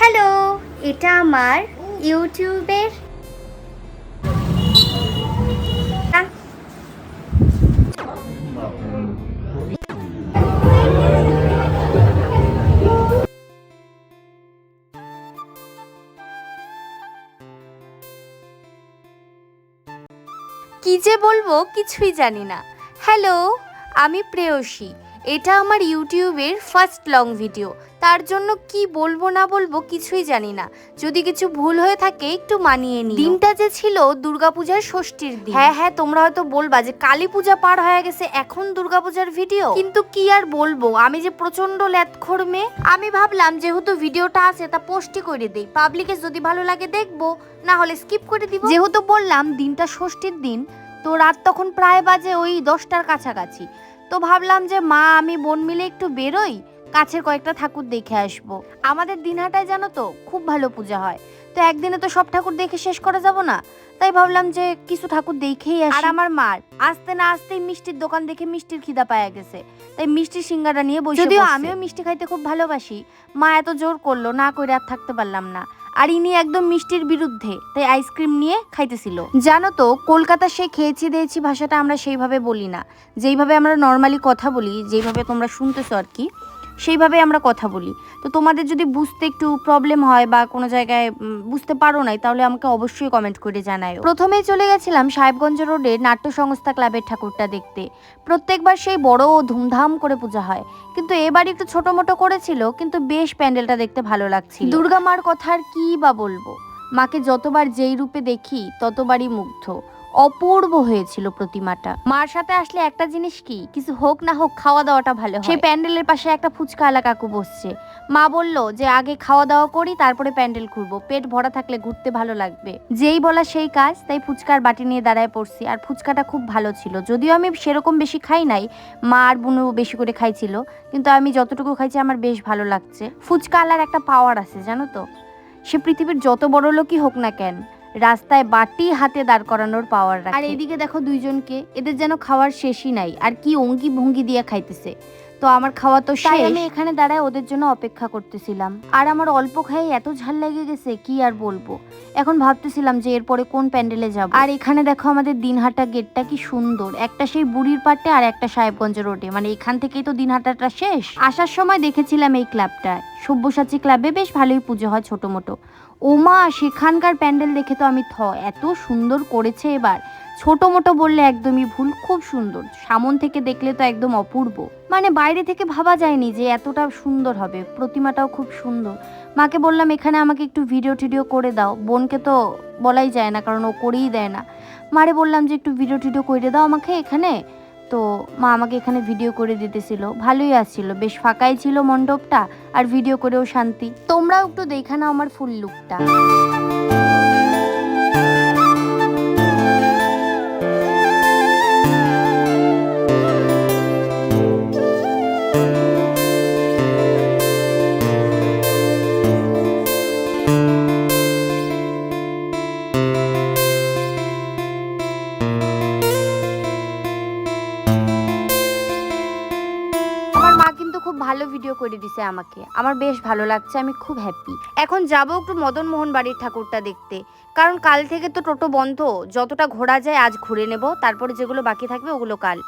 Hello, এটা আমার ইউটিউবের কি যে বলব, কিছুই জানি না। হ্যালো, আমি প্রেয়সী। এটা আমার ইউটিউবের ফার্স্ট লং ভিডিও। তার জন্য কি বলব না বলব কিছুই জানি না। যদি কিছু ভুল হয়ে থাকে একটু মানিয়ে নি দিনটা যে ছিল দুর্গাপূজার ষষ্ঠীর দিন। হ্যাঁ হ্যাঁ তোমরা হয়তো বলবা যে কালী পূজা পার হয়ে গেছে এখন দুর্গাপূজার ভিডিও? কিন্তু কি আর বলব? আমি যে প্রচণ্ড ল্যাতখোর মেয়ে আমি ভাবলাম যেহেতু ভিডিওটা আছে তা পোস্টই করে দেই। পাবলিকে যদি ভালো লাগে দেখব না হলে স্কিপ করে দিব। যেহেতু বললাম দিনটা ষষ্ঠীর দিন তো রাত তখন প্রায় বাজে ওই দশটার কাছাকাছি। তো ভাবলাম যে মা আমি বোন মিলে একটু বেরোই কাছের কয়েকটা ঠাকুর দেখে আসব। আমাদের দিনহাটায় জানো তো খুব ভালো পূজা হয়। তো একদিনে তো সব ঠাকুর দেখে শেষ করা যাব না। তাই ভাবলাম যে কিছু ঠাকুর দেখেই আসি। আর আমার মার আসতে না আসতেই মিষ্টির দোকান দেখে মিষ্টির খিদা পাওয়া গেছে। তাই মিষ্টির সিঙ্গারা নিয়ে বসে যদিও আমিও মিষ্টি খাইতে খুব ভালোবাসি। মা এত জোর করল না করে আর থাকতে পারলাম না। আর ইনি একদম মিষ্টির বিরুদ্ধে তাই আইসক্রিম নিয়ে খাইতেছিল। জানো তো কলকাতা সে খেয়েছি দিয়েছি ভাষাটা আমরা সেইভাবে বলি না। যেইভাবে আমরা নর্মালি কথা বলি যেইভাবে তোমরা শুনতেছো আর কি সেইভাবে আমরা কথা বলি। তো তোমাদের যদি বুঝতে একটু প্রবলেম হয় বা কোনো জায়গায় বুঝতে পারো নাই, তাহলে আমাকে অবশ্যই কমেন্ট করে জানায় প্রথমেই চলে গেছিলাম সাহেবগঞ্জ রোডের নাট্য সংস্থা ক্লাবের ঠাকুরটা দেখতে। প্রত্যেকবার সেই বড় ধুমধাম করে পূজা হয়। কিন্তু এবার একটু ছোট মোটো করেছিল, কিন্তু বেশ প্যান্ডেলটা দেখতে ভালো লাগছিল। দুর্গা মার কথা আর কি বা বলব? মাকে যতবার যেই রূপে দেখি, ততবারই মুগ্ধ। অপূর্ব হয়েছিল প্রতিমাটা। মার সাথে আসলে একটা জিনিস কি? কিছু হোক না হোক খাওয়া দাওয়াটা ভালো সেই প্যান্ডেলের পাশে একটা ফুচকা আলা কাকু বসছে। মা বলল যে, আগে খাওয়া দাওয়া করি, তারপরে প্যান্ডেল ঘুরবো। পেট ভরা থাকলে ঘুরতে ভালো লাগবে। যেই বলা সেই কাজ, তাই ফুচকার বাটি নিয়ে দাঁড়ায় পড়ছি। আর ফুচকাটা খুব ভালো ছিল। যদিও আমি সেরকম বেশি খাই নাই, মা আর বুনু বেশি করে খাইছিল। কিন্তু আমি যতটুকু খাইছি, আমার বেশ ভালো লাগছে। ফুচকা আলার একটা পাওয়ার আছে, জানো তো? সে পৃথিবীর যত বড় লোকই হোক না কেন রাস্তায় বাটি হাতে দাঁড় করানোর পাওয়ার রাখে। আর এইদিকে দেখো দুইজনকে এদের যেন খাওয়ার শেষই নাই আর কি অঙ্গি ভঙ্গি দিয়ে খাইতেছে। তো আমার খাওয়া তো শেষ। আমি এখানে দাঁড়ায় ওদের জন্য অপেক্ষা করতেছিলাম। আর আমার অল্প খাই এত ঝাল লেগে গেছে কি আর বলব? এখন ভাবতেছিলাম যে এরপরে কোন প্যান্ডেলে যাব। আর এখানে দেখো আমাদের দিনহাটা গেটটা কি সুন্দর। একটা সেই বুড়ির পাটে আর একটা সাহেবগঞ্জ রোডে। মানে এখান থেকেই তো দিনহাটাটা শেষ। আসার সময় দেখেছিলাম এই ক্লাবটা। সব্যসাচী ক্লাবে বেশ ভালোই পুজো হয় ছোট মোটো ওমা, সেখানকার প্যান্ডেল দেখে তো আমি থ, এত সুন্দর করেছে এবার। ছোট মোটো বললে একদমই ভুল, খুব সুন্দর। সামন থেকে দেখলে তো একদম অপূর্ব। মানে বাইরে থেকে ভাবা যায়নি যে এতটা সুন্দর হবে, প্রতিমাটাও খুব সুন্দর। মাকে বললাম, এখানে আমাকে একটু ভিডিও টিডিও করে দাও। বোনকে তো বলাই যায় না, কারণ ও করেই দেয় না। মারে বললাম যে, একটু ভিডিও টিডিও করে দাও আমাকে এখানে। তো মা আমাকে এখানে ভিডিও করে দিতেছিল। ভালোই আসছিল। বেশ ফাঁকাই ছিল মণ্ডপটা, আর ভিডিও করেও শান্তি। তোমরাও একটু দেখা নাও আমার ফুল লুকটা ভালো ভিডিও করে দিছে আমাকে। আমার বেশ ভালো লাগছে, আমি খুব হ্যাপি এখন যাব একটু মদন মোহন বাড়ির ঠাকুরটা দেখতে। কারণ কাল থেকে তো টোটো বন্ধ, যতটা ঘোরা যায় আজ ঘুরে নেব, তারপরে যেগুলো বাকি থাকবে ওগুলো কাল।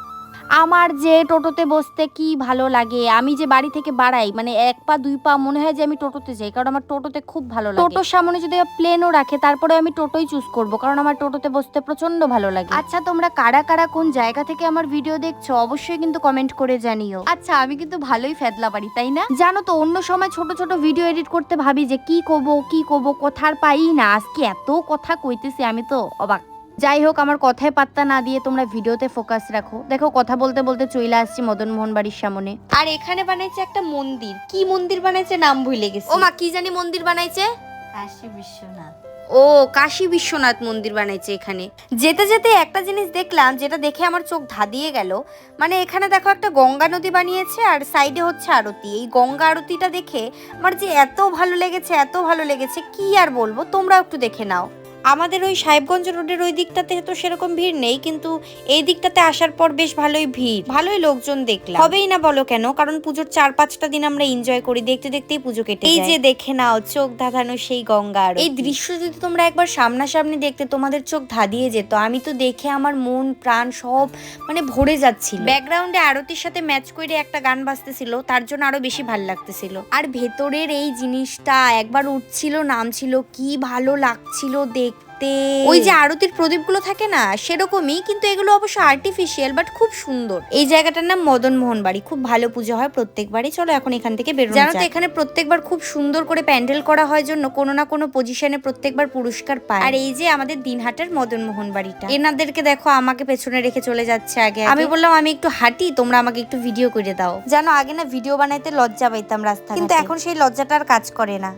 আমার যে টোটোতে বসতে কি ভালো লাগে আমি যে বাড়ি থেকে বাড়াই মানে এক পা দুই পা মনে হয় যে আমি টোটোতে যাই কারণ আমার টোটোতে খুব ভালো লাগে। টোটোর সামনে যদি প্লেনও রাখে তারপরে আমি টোটোই চুজ করব কারণ আমার টোটোতে বসতে প্রচণ্ড ভালো লাগে। আচ্ছা তোমরা কারা কারা কোন জায়গা থেকে আমার ভিডিও দেখছ অবশ্যই কিন্তু কমেন্ট করে জানিও। আচ্ছা আমি কিন্তু ভালোই ফেদলা পারি তাই না? জানো তো অন্য সময় ছোট ছোট ভিডিও এডিট করতে ভাবি যে কি করব কি করব কোথার পাই না আজকে এত কথা কইতেছি আমি তো অবাক। যাই হোক আমার কথায় পাত্তা না দিয়ে তোমরা ভিডিওতে ফোকাস রাখো। দেখো কথা বলতে বলতে চলে আসছি মদন মোহন বাড়ির সামনে। আর এখানে বানাইছে একটা মন্দির। কি মন্দির বানাইছে নাম ভুলে গেছি। ও মা কি জানি মন্দির বানাইছে? কাশী বিশ্বনাথ। ও কাশী বিশ্বনাথ মন্দির বানাইছে এখানে। যেতে যেতে একটা জিনিস দেখলাম যেটা দেখে আমার চোখ ধাঁধিয়ে গেল। মানে এখানে দেখো একটা গঙ্গা নদী বানিয়েছে আর সাইডে হচ্ছে আরতি। এই গঙ্গা আরতিটা দেখে আমার যে এত ভালো লেগেছে এত ভালো লেগেছে কি আর বলব? তোমরাও একটু দেখে নাও। আমাদের ওই সাহেবগঞ্জ রোডের ওই দিকটাতে তো সেরকম ভিড় নেই কিন্তু এই দিকটাতে আসার পর বেশ ভালোই ভিড়। ভালোই লোকজন দেখলাম। হবেই না বলো কেন? কারণ পুজোর চার পাঁচটা দিন আমরা এনজয় করি দেখতে দেখতেই পুজো কেটে এই যে দেখে নাও চোখ ধাঁধানো সেই গঙ্গা। এই দৃশ্য যদি তোমরা একবার সামনাসামনি দেখতে তোমাদের চোখ ধাঁধিয়ে যেত। আমি তো দেখে আমার মন প্রাণ সব মানে ভরে যাচ্ছিল। ব্যাকগ্রাউন্ডে আরতির সাথে ম্যাচ করে একটা গান বাজতেছিল তার জন্য আরও বেশি ভালো লাগতেছিল। আর ভেতরের এই জিনিসটা একবার উঠছিল নামছিল কি ভালো লাগছিল দেখতে ওই যে আরতির প্রদীপগুলো থাকে না সেরকমই কিন্তু এগুলো অবশ্য আর্টিফিশিয়াল বাট খুব সুন্দর। এই জায়গাটার নাম মদন মোহন বাড়ি খুব ভালো পুজো হয় প্রত্যেকবারই। চলো এখন এখান থেকে বেরোনো জানো তো এখানে প্রত্যেকবার খুব সুন্দর করে প্যান্ডেল করা হয় জন্য কোনো না কোনো পজিশনে প্রত্যেকবার পুরস্কার পায়। আর এই যে আমাদের দিনহাটের মদন মোহন বাড়িটা। এনাদেরকে দেখো আমাকে পেছনে রেখে চলে যাচ্ছে আগে আমি বললাম আমি একটু হাঁটি তোমরা আমাকে একটু ভিডিও করে দাও। জানো আগে না ভিডিও বানাইতে লজ্জা পাইতাম রাস্তা কিন্তু এখন সেই লজ্জাটা আর কাজ করে না।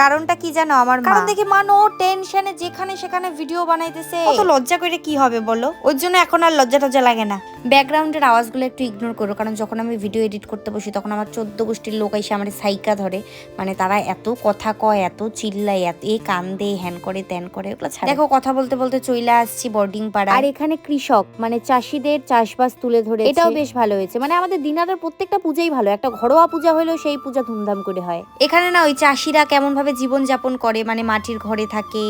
কারণটা কি জানো আমার মা? কারণ দেখি মানো টেনশনে যেখানে সেখানে ভিডিও বানাইতেছে। অত লজ্জা করে কি হবে বলো? ওর জন্য এখন আর লজ্জা টজ্জা লাগে না। ব্যাকগ্রাউন্ডের আওয়াজগুলো একটু ইগনোর করো কারণ যখন আমি ভিডিও এডিট করতে বসি তখন আমার চোদ্দ গোষ্ঠীর লোক এসে আমার সাইকা ধরে। মানে তারা এত কথা কয় এত চিল্লায় এত এ কান্দে হ্যান করে ত্যান করে ওগুলো দেখো কথা বলতে বলতে চলে আসছি বোর্ডিং পাড়া আর এখানে কৃষক মানে চাষিদের চাষবাস তুলে ধরে এটাও বেশ ভালো হয়েছে। মানে আমাদের দিনাটার প্রত্যেকটা পূজাই ভালো। একটা ঘরোয়া পূজা হলেও সেই পূজা ধুমধাম করে হয়। এখানে না ওই চাষিরা কেমন ভাবে জীবন যাপন করে মানে মাটির ঘরে থাকে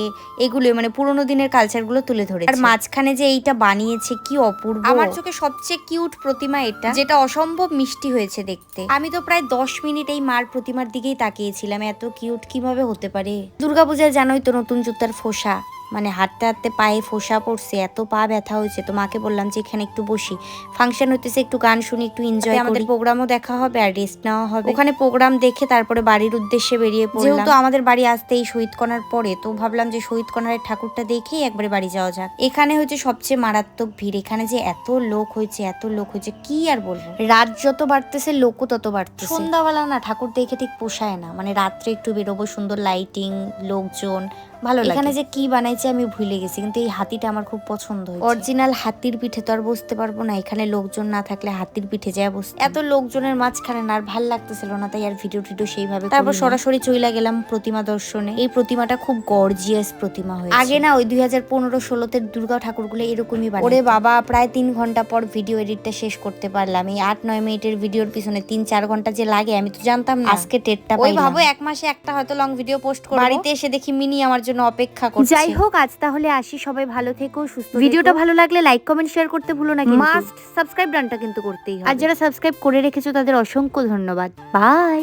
এগুলো মানে পুরোনো দিনের কালচারগুলো তুলে ধরে আর মাঝখানে যে এইটা বানিয়েছে কি অপূর্ব। আমার চোখে সবচেয়ে কিউট প্রতিমা এটা, যেটা অসম্ভব মিষ্টি হয়েছে দেখতে। আমি তো প্রায় দশ মিনিট এই মার প্রতিমার দিকেই তাকিয়েছিলাম, এত কিউট কীভাবে হতে পারে? দুর্গাপূজায় জানোই তো নতুন জুতার ফোসা। মানে হাঁটতে হাঁটতে পায়ে ফোসা পড়ছে এত পা ব্যথা হয়েছে। তো মাকে বললাম যে এখানে একটু বসি। ফাংশন হইতেছে একটু গান শুনি একটু এনজয় আমাদের প্রোগ্রামও দেখা হবে আর রেস্ট নেওয়া হবে। ওখানে প্রোগ্রাম দেখে তারপরে বাড়ির উদ্দেশ্যে বেরিয়ে পড়লাম। যেহেতু আমাদের বাড়ি আসতে এই শহীদ কণার পরে তো ভাবলাম যে শহীদ কণার ঠাকুরটা দেখেই একবারে বাড়ি যাওয়া যাক। এখানে হচ্ছে সবচেয়ে মারাত্মক ভিড়। এখানে যে এত লোক হয়েছে এত লোক হয়েছে কি আর বলব? রাত যত বাড়তেছে লোকও তত বাড়তেছে। সন্ধ্যাবেলা না ঠাকুর দেখে ঠিক পোষায় না। মানে রাত্রে একটু বেরোবো সুন্দর লাইটিং লোকজন ভালো লাগে। এখানে যে কি বানাইছে আমি ভুলে গেছি কিন্তু এই হাতিটা আমার খুব পছন্দ হয়েছে। অরিজিনাল হাতির পিঠে তো আর বসতে পারব না এখানে লোকজন না থাকলে হাতির পিঠে যায় বসতে। এত লোকজনের মাঝখানে না আর ভালো লাগতেছিল না তাই আর ভিডিও টিডিও সেইভাবে তারপর সরাসরি চইলা গেলাম প্রতিমা দর্শনে। এই প্রতিমাটা খুব গর্জিয়াস প্রতিমা হয়েছে। আগে না ওই দুই হাজার পনেরো ষোলোতে দুর্গা ঠাকুরগুলো এরকমই বানায় ওরে বাবা প্রায় তিন ঘণ্টা পর ভিডিও এডিটটা শেষ করতে পারলাম। এই আট নয় মিনিটের ভিডিওর পিছনে তিন চার ঘণ্টা যে লাগে আমি তো জানতাম না। আজকে টেটটা ওই ভাবো এক মাসে একটা হয়তো লং ভিডিও পোস্ট করব। বাড়িতে এসে দেখি মিনি আমার জন্য অপেক্ষা করছি। যাই হোক আজ তাহলে আসি। সবাই ভালো থেকো সুস্থ ভিডিওটা ভালো লাগলে লাইক কমেন্ট শেয়ার করতে ভুলো না মাস্ট সাবস্ক্রাইব ডানটা কিন্তু করতেই হবে। আর যারা সাবস্ক্রাইব করে রেখেছো তাদের অসংখ্য ধন্যবাদ। বাই